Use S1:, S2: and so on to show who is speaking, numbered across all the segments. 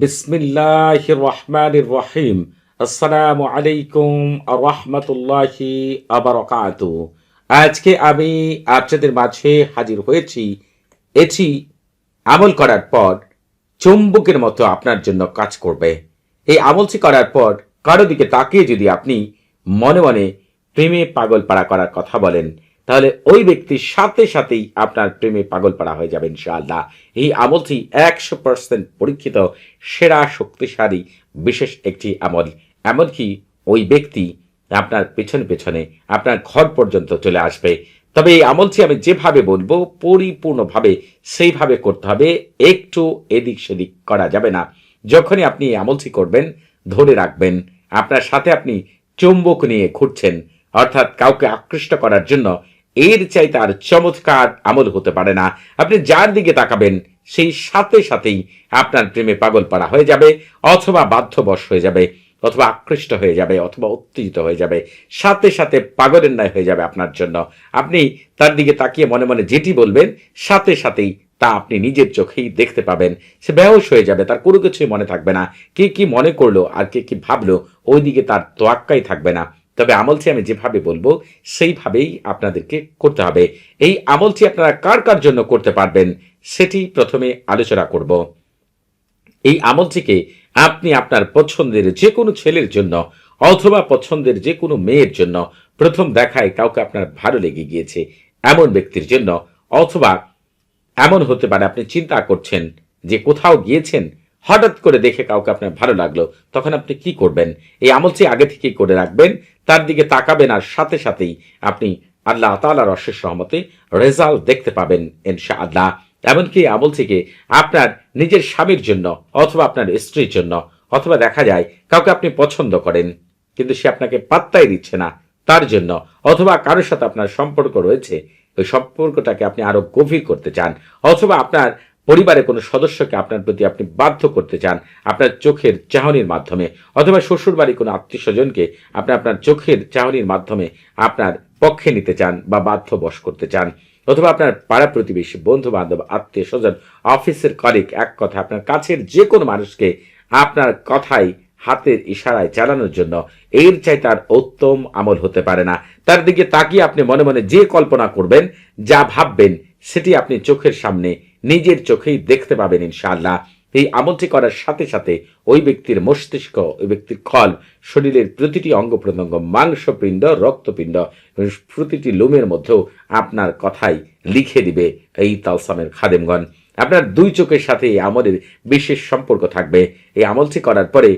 S1: বিসমিল্লাহ রহমান রহিম আসসালামু আলাইকুম রহমতুল্লাহি আবরকাত। আজকে আমি আপনাদের মাঝে হাজির হয়েছি। এটি আমল করার পর চুম্বকের মতো আপনার জন্য কাজ করবে। এই আমলটি করার পর কারও দিকে তাকিয়ে যদি আপনি মনে মনে প্রেমে পাগল পাড়া করার কথা বলেন তাহলে ওই ব্যক্তির সাথে সাথেই আপনার প্রেমে পাগল পাড়া হয়ে যাবে ইনশাআল্লাহ। এই আমলটি একশো পার্সেন্ট পরীক্ষিত, সেরা, শক্তিশালী, বিশেষ একটি আমল। এমনকি ওই ব্যক্তি আপনার পেছনে পেছনে, আপনার ঘর পর্যন্ত চলে আসবে। তবে এই আমলটি আমি যেভাবে বলব, পরিপূর্ণভাবে সেইভাবে করতে হবে। একটু এদিক সেদিক করা যাবে না। যখনই আপনি এই আমলটি করবেন, ধরে রাখবেন, আপনার সাথে আপনি চুম্বক নিয়ে ঘুরছেন, অর্থাৎ কাউকে আকৃষ্ট করার জন্য এর চাইতে আর চমৎকার আমল হতে পারে না। আপনি যার দিকে তাকাবেন, সেই সাথে সাথেই আপনার প্রেমে পাগল পাড়া হয়ে যাবে, অথবা বাধ্যবশ হয়ে যাবে, অথবা আকৃষ্ট হয়ে যাবে, অথবা উত্তেজিত হয়ে যাবে। সাথে সাথে পাগলের ন্যায় হয়ে যাবে আপনার জন্য। আপনি তার দিকে তাকিয়ে মনে মনে যেটি বলবেন, সাথে সাথেই তা আপনি নিজের চোখেই দেখতে পাবেন। সে বেহস হয়ে যাবে, তার কোনো কিছুই মনে থাকবে না। কে কি মনে করল আর কে কি ভাবলো ওই দিকে তার তোয়াক্কাই থাকবে না। তবে আমলটি আমি যেভাবে বলব, সেইভাবেই আপনাদেরকে করতে হবে। এই আমলটি আপনারা কার কার জন্য করতে পারবেন, সেটি প্রথমে আলোচনা করব। এই আমলটিকে আপনি আপনার পছন্দের যে কোনো ছেলের জন্য অথবা পছন্দের যে কোনো মেয়ের জন্য প্রথম দেখায় কাউকে আপনার ভালো লেগে গিয়েছে, এমন ব্যক্তির জন্য, অথবা এমন হতে পারে আপনি চিন্তা করছেন যে কোথাও গিয়েছেন হঠাৎ করে দেখে কাউকে আপনার ভালো লাগল, তখন আপনি কি করবেন? এই আমলটি আগে থেকেই করে রাখবেন, তার দিকে তাকাবেন আর সাথে সাথেই আপনি আল্লাহ তালার অশেষ রহমতে রেজাল্ট দেখতে পাবেন ইনশা আল্লাহ এমনকি আমল থেকে আপনার নিজের স্বামীর জন্য অথবা আপনার স্ত্রীর জন্য অথবা দেখা যায় কাউকে আপনি পছন্দ করেন, কিন্তু সে আপনাকে পাত্তাই দিচ্ছে না তার জন্য অথবা কারোর সাথে আপনার সম্পর্ক রয়েছে, ওই সম্পর্কটাকে আপনি আরও গভীর করতে চান, অথবা আপনার পরিবারের কোনো সদস্যকে আপনার প্রতি আপনি বাধ্য করতে চান, আপনার চোখের চাহনির মাধ্যমে, অথবা শ্বশুর বাড়ির কোনো আত্মীয় স্বজনকে আপনি আপনার চোখের চাহনির মাধ্যমে আপনার পক্ষে নিতে চান বা বাধ্য বশ করতে চান, অথবা আপনার পাড়া প্রতিবেশী বন্ধু বান্ধব আত্মীয় স্বজন, অফিসের কলিগ এক কথা, আপনার কাছের যে কোনো মানুষকে আপনার কথাই হাতের ইশারায় চালানোর জন্য এর চাই তার উত্তম আমল হতে পারে না। তার দিকে তাকিয়ে আপনি মনে মনে যে কল্পনা করবেন, যা ভাববেন, সেটি আপনি চোখের সামনে নিজের চোখেই দেখতে পাবেন ইনশাআল্লাহ। এই আমলটি করার সাথে সাথে ওই ব্যক্তির মস্তিষ্ক, ওই ব্যক্তির খল, শরীরের প্রতিটি অঙ্গ প্রত্যঙ্গ, মাংসপিণ্ড, রক্তপিণ্ড প্রতিটি লোমের মধ্যেও আপনার কথাই লিখে দিবে এই তালসামের খাদেমগণ। আপনার দুই চোখের সাথে এই আমলের বিশেষ সম্পর্ক থাকবে। এই আমলটি করার পরে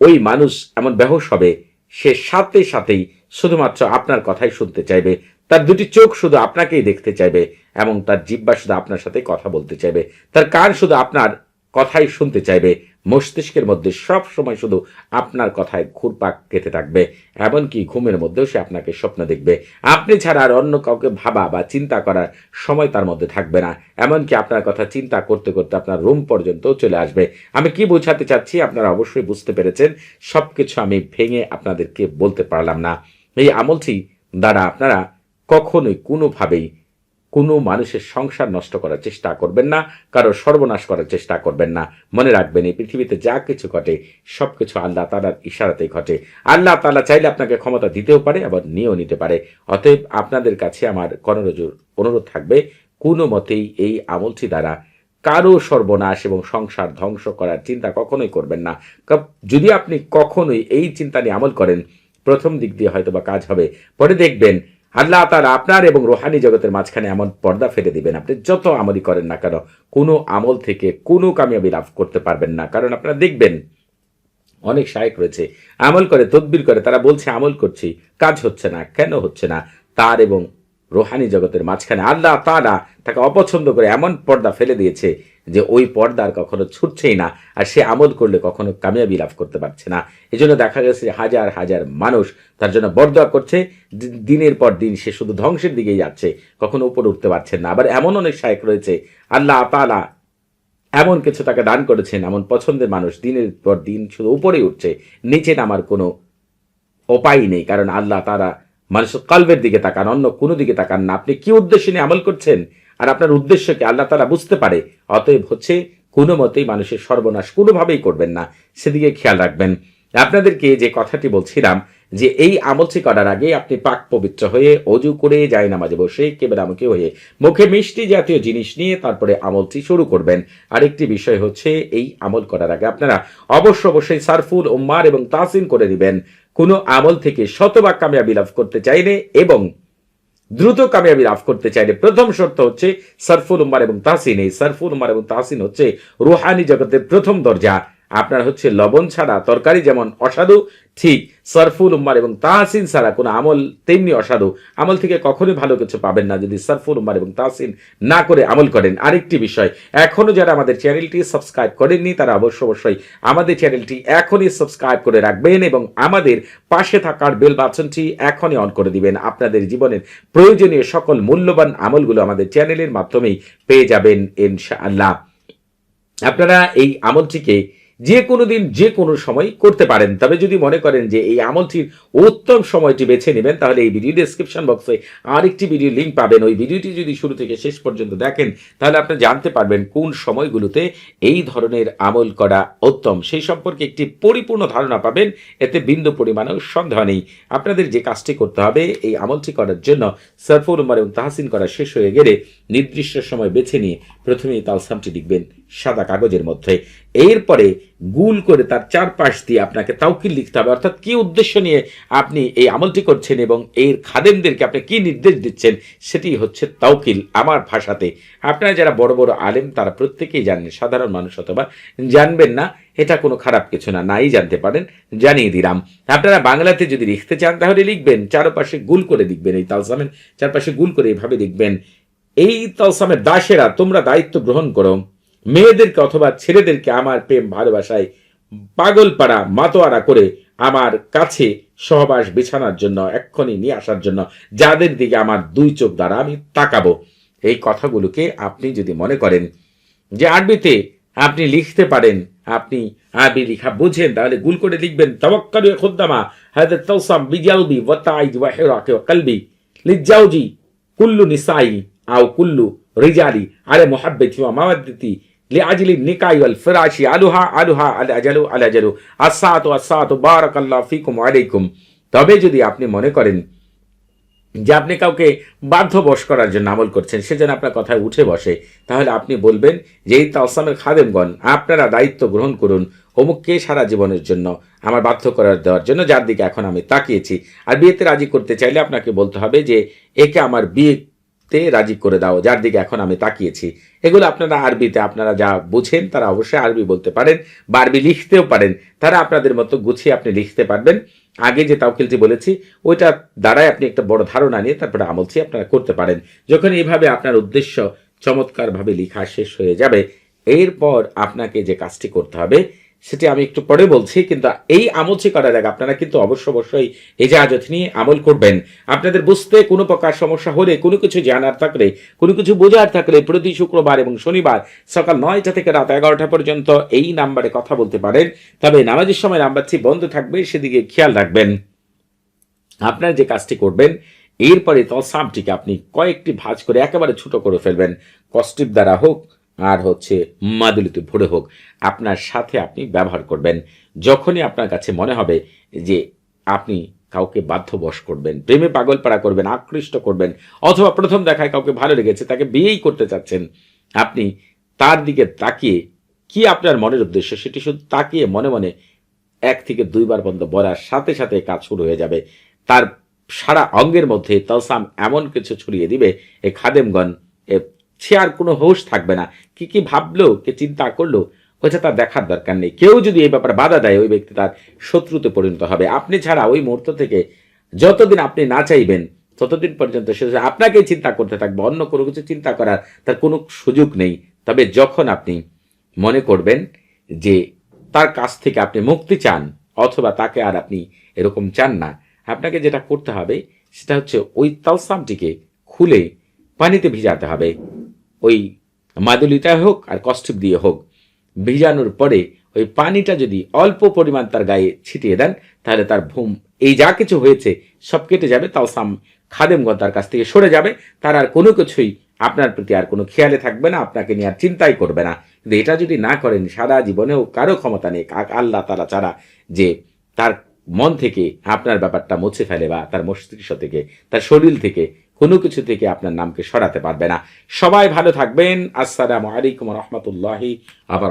S1: ওই মানুষ এমন বেহস হবে, সে সাথে সাথেই শুধুমাত্র আপনার কথাই শুনতে চাইবে। তার দুটি চোখ শুধু আপনাকেই দেখতে চাইবে এবং তার জিব্বা শুধু আপনার সাথে কথা বলতে চাইবে। তার কান শুধু আপনার কথাই শুনতে চাইবে। মস্তিষ্কের মধ্যে সব সময় শুধু আপনার কথায় ঘুরপাক কেটে থাকবে। এমনকি ঘুমের মধ্যেও সে আপনাকে স্বপ্ন দেখবে। আপনি ছাড়া আর অন্য কাউকে ভাবা বা চিন্তা করার সময় তার মধ্যে থাকবে না। এমনকি আপনার কথা চিন্তা করতে করতে আপনার রুম পর্যন্ত চলে আসবে। আমি কি বোঝাতে চাচ্ছি আপনারা অবশ্যই বুঝতে পেরেছেন। সব কিছু আমি ভেঙে আপনাদেরকে বলতে পারলাম না। এই আমলটি দ্বারা আপনারা কখনোই কোনোভাবেই কোনো মানুষের সংসার নষ্ট করার চেষ্টা করবেন না, কারও সর্বনাশ করার চেষ্টা করবেন না। মনে রাখবেন, এই পৃথিবীতে যা কিছু ঘটে, সব কিছু আল্লাহ তালার ইশারাতেই ঘটে। আল্লাহ তালা চাইলে আপনাকে ক্ষমতা দিতেও পারে, আবার নিয়েও নিতে পারে। অতএব আপনাদের কাছে আমার করণরজুর অনুরোধ থাকবে, কোনো মতেই এই আমলটি দ্বারা কারও সর্বনাশ এবং সংসার ধ্বংস করার চিন্তা কখনোই করবেন না। যদি আপনি কখনোই এই চিন্তা নিয়ে আমল করেন, প্রথম দিক দিয়ে হয়তো বা কাজ হবে। পরে দেখবেন আল্লাহ তারা আপনার এবং রোহানি জগতের মাঝখানে এমন পর্দা ফেলে দিবেন। আপনি যত আমলই করেন না কেন, কোনো আমল থেকে কোনো কামিয়াবি লাভ করতে পারবেন না। কারণ আপনারা দেখবেন, অনেক শায়েক রয়েছে, আমল করে, তদবির করে, তারা বলছে, আমল করছি, কাজ হচ্ছে না, কেন হচ্ছে না? তার এবং রোহানি জগতের মাঝখানে আল্লাহ তারা তাকে অপছন্দ করে এমন পর্দা ফেলে দিয়েছে যে ওই পর্দা আর কখনো ছুটছেই না, আর সে আমল করলে কখনো কামিয়াবি লাভ করতে পারছে না। এই জন্য দেখা গেছে হাজার হাজার মানুষ তার জন্য বরদোয়া করছে। দিনের পর দিন সে শুধু ধ্বংসের দিকেই যাচ্ছে, কখনো উপরে উঠতে পারছেন না। আবার এমন অনেক শায়েক রয়েছে, আল্লাহ তালা এমন কিছু তাকে দান করেছেন, এমন পছন্দের মানুষ, দিনের পর দিন শুধু উপরেই উঠছে, নিচে নামার কোনো উপায় নেই, কারণ আল্লাহ তারা মানুষের কলবের দিকে তাকান, অন্য কোনো দিকে তাকান না। আপনি কি উদ্দেশ্য নিয়ে আমল করছেন? আর আপনার উদ্দেশ্যকে আল্লাহ তালা বুঝতে পারে। অতএব হচ্ছে, কোনো মতেই মানুষের সর্বনাশ কোনোভাবেই করবেন না। সেদিকে খেয়াল রাখবেন। আপনাদেরকে যে কথাটি বলছিলাম, যে এই আমলটি করার আগে আপনি পাক পবিত্র হয়ে অজু করে যায় নামাজে বসে কেবলামুখী হয়ে মুখে মিষ্টি জাতীয় জিনিস নিয়ে তারপরে আমলটি শুরু করবেন। আরেকটি বিষয় হচ্ছে, এই আমল করার আগে আপনারা অবশ্য অবশ্যই সারফুল উম্মার এবং তাসিন করে দিবেন। কোনো আমল থেকে শতভাগ কামিয়াবি লাভ করতে চাইলে এবং দ্রুত কামিয়াবি লাভ করতে চাইলে প্রথম শর্ত হচ্ছে সরফুল উমার এবং তাহসিন। এই সরফুল উমার এবং তাহসিন হচ্ছে রুহানি জগতের প্রথম দরজা। আপনার হচ্ছে লবণ ছাড়া তরকারি যেমন অসাধু, ঠিক, সরফুল উম্মার এবং তাহসিন ছাড়া কোনো আমল তেমনি অসাধু। আমল থেকে কখনোই ভালো কিছু পাবেন না যদি সরফুল উম্মার এবং তাহসিন না করে আমল করেন। আরেকটি বিষয় এখনও যারা আমাদের চ্যানেলটি সাবস্ক্রাইব করেননি তারা অবশ্য অবশ্যই আমাদের চ্যানেলটি এখনই সাবস্ক্রাইব করে রাখবেন এবং আমাদের পাশে থাকার বেল বাটনটি এখনই অন করে দিবেন। আপনাদের জীবনের প্রয়োজনীয় সকল মূল্যবান আমলগুলো আমাদের চ্যানেলের মাধ্যমেই পেয়ে যাবেন ইনশাআল্লাহ। আপনারা এই আমলটিকে যে কোনো দিন, যে কোনো সময় করতে পারেন। তবে যদি মনে করেন যে এই আমলটির উত্তম সময়টি বেছে নেবেন, তাহলে এই ভিডিও ডেসক্রিপশন বক্সে আরেকটি ভিডিও লিঙ্ক পাবেন। ওই ভিডিওটি যদি শুরু থেকে শেষ পর্যন্ত দেখেন, তাহলে আপনি জানতে পারবেন কোন সময়গুলোতে এই ধরনের আমল করা উত্তম। সেই সম্পর্কে একটি পরিপূর্ণ ধারণা পাবেন, এতে বিন্দু পরিমাণেও সন্দেহ নেই। আপনাদের যে কাজটি করতে হবে, এই আমলটি করার জন্য সরফুল উমার এবং তাহসিন করা শেষ হয়ে গেলে নির্দিষ্ট সময় বেছে নিয়ে প্রথমেই তালসামটি লিখবেন। সাদা কাগজের মধ্যে। এরপরে গুল করে তার চারপাশ দিয়ে আপনাকে তাউকিল লিখতে হবে। অর্থাৎ কি উদ্দেশ্য নিয়ে আপনি এই আমলটি করছেন এবং এর খাদেমদেরকে আপনি কি নির্দেশ দিচ্ছেন, সেটি হচ্ছে তাউকিল আমার ভাষাতে। আপনারা যারা বড় বড় আলেম, তারা প্রত্যেকেই জানেন, সাধারণ মানুষ অথবা জানবেন না, এটা কোনো খারাপ কিছু না, নাই জানতে পারেন, জানিয়ে দিলাম। আপনারা বাংলাতে যদি লিখতে চান, তাহলে লিখবেন, চারপাশে গুল করে লিখবেন, এই তালসামের চারপাশে গুল করে এইভাবে লিখবেন, এই তালসামের দাসেরা, তোমরা দায়িত্ব গ্রহণ করো। মেয়েদেরকে অথবা ছেলেদেরকে আমার প্রেম ভালোবাসায় পাগল পাড়া মাতোয়ারা করে আমার কাছে সহবাস বিছানার জন্য, এক্ষুনি নিয়ে আসার জন্য, যাদের দিকে আমার দুই চোখ দ্বারা আমি তাকাবো। এই কথাগুলোকে আপনি যদি মনে করেন যে আরবিতে আপনি লিখতে পারেন, আপনি আরবি লিখা বুঝেন, তাহলে গুল করে লিখবেন। তাওয়াক্কালু খুদ্দামা হাদা তাওসাম বিজালবি ওয়া তাইদ ওয়া হিরাকি লিজাওজি কুল্লু নিসাই আও কুল্লু রিজালি আরে মুহাব্বতি ওয়া মাওয়াদ্দতি لأجل النكاح والفراش ألها ألها الأجل الأجل الساعة الساعة بارك الله فيكم وعليكم তবে যদি আপনি মনে করেন যে আপনি কাউকে বাধ্যবশ করার জন্য আমল করছেন সে যেন আপনার কথায় উঠে বসে তাহলে আপনি বলবেন যে এই তাওসামের খাদেমগণ আপনারা দায়িত্ব গ্রহণ করুন অমুককে সারা জীবনের জন্য আমার বাধ্য করার দেওয়ার জন্য যার দিকে এখন আমি তাকিয়েছি আর বিয়েতে রাজি করতে চাইলে আপনাকে বলতে হবে যে একে আমার বিয়ে তে রাজি করে দাও, যার দিকে এখন আমি তাকিয়েছি। এগুলো আপনারা আরবিতে, আপনারা যা বুঝেন তারা অবশ্যই আরবি বলতে পারেন, বা আরবি লিখতেও পারেন। তারা আপনাদের মতো গুছিয়ে আপনি লিখতে পারবেন। আগে যে তাওকিলটি বলেছি, ওইটা দ্বারাই আপনি একটা বড় ধারণা নিয়ে তারপরে আমলটি আপনারা করতে পারেন। যখন এইভাবে আপনার উদ্দেশ্য চমৎকারভাবে লেখা শেষ হয়ে যাবে, এরপর আপনাকে যে কাজটি করতে হবে সেটি আমি একটু পরে বলছি, কিন্তু এই আমলটি করার আগে আপনারা কিন্তু অবশ্য অবশ্যই এই জাহাজত নিয়ে আমল করবেন। আপনাদের বুঝতে কোনো প্রকার সমস্যা হলে, কোনো কিছু জানার থাকলে, কোনো কিছু বোঝার থাকলে প্রতি শুক্রবার এবং শনিবার সকাল নয়টা থেকে রাত এগারোটা পর্যন্ত এই নাম্বারে কথা বলতে পারেন। তবে নামাজের সময় নাম্বারটি বন্ধ থাকবে, সেদিকে খেয়াল রাখবেন। আপনার যে কাজটি করবেন, এরপরে তসামটিকে আপনি কয়েকটি ভাঁজ করে একেবারে ছোট করে ফেলবেন। কষ্টিপ দ্বারা হোক আর হচ্ছে মাদুলিতে ভরে হোক, আপনার সাথে আপনি ব্যবহার করবেন। যখনই আপনার কাছে মনে হবে যে আপনি কাউকে বাধ্যবশ করবেন, প্রেমে পাগল পাড়া করবেন, আকৃষ্ট করবেন, অথবা প্রথম দেখায় কাউকে ভালো লেগেছে, তাকে বিয়েই করতে চাচ্ছেন, আপনি তার দিকে তাকিয়ে কি আপনার মনের উদ্দেশ্য? সেটি শুধু তাকিয়ে মনে মনে এক থেকে দুইবার পর্যন্ত বলার সাথে সাথে কাজ শুরু হয়ে যাবে। তার সারা অঙ্গের মধ্যে তলসাম এমন কিছু ছড়িয়ে দিবে, এ খাদেমগণ, এ সে আর কোনো হোশ থাকবে না। কি কি ভাবলো, কে চিন্তা করল, ওইটা তার দেখার দরকার নেই। কেউ যদি এই ব্যাপারে বাধা দেয়, ওই ব্যক্তি তার শত্রুতে পরিণত হবে। আপনি ছাড়া ওই মুহূর্ত থেকে যতদিন আপনি না চাইবেন, ততদিন পর্যন্ত সে আপনাকেই চিন্তা করতে থাকবে। অন্য কোনো কিছু চিন্তা করার তার কোনো সুযোগ নেই। তবে যখন আপনি মনে করবেন যে তার কাছ থেকে আপনি মুক্তি চান, অথবা তাকে আর আপনি এরকম চান না, আপনাকে যেটা করতে হবে, সেটা হচ্ছে ওই তালসামটিকে খুলে পানিতে ভিজাতে হবে। ওই মাদুলিটা হোক আর কষ্টিপ দিয়ে হোক, ভিজানোর পরে ওই পানিটা যদি অল্প পরিমাণ তার গায়ে ছিটিয়ে দেন, তাহলে তার ভূম, এই যা কিছু হয়েছে সব কেটে যাবে, তাও সাম খাদেমগণ তার কাছ থেকে সরে যাবে, তার আর কোনো কিছুই আপনার প্রতি আর কোনো খেয়ালে থাকবে না, আপনাকে নিয়ে আর চিন্তাই করবে না। কিন্তু এটা যদি না করেন, সারা জীবনেও কারও ক্ষমতা নেই আল্লাহ তারা ছাড়া যে তার মন থেকে আপনার ব্যাপারটা মুছে ফেলে বা তার মস্তিষ্ক থেকে, তার শরীর থেকে কোনো কিছু থেকে আপনার নামকে সরাতে পারবে না। সবাই ভালো থাকবেন। আসসালামু আলাইকুম রহমতুল্লাহি আবার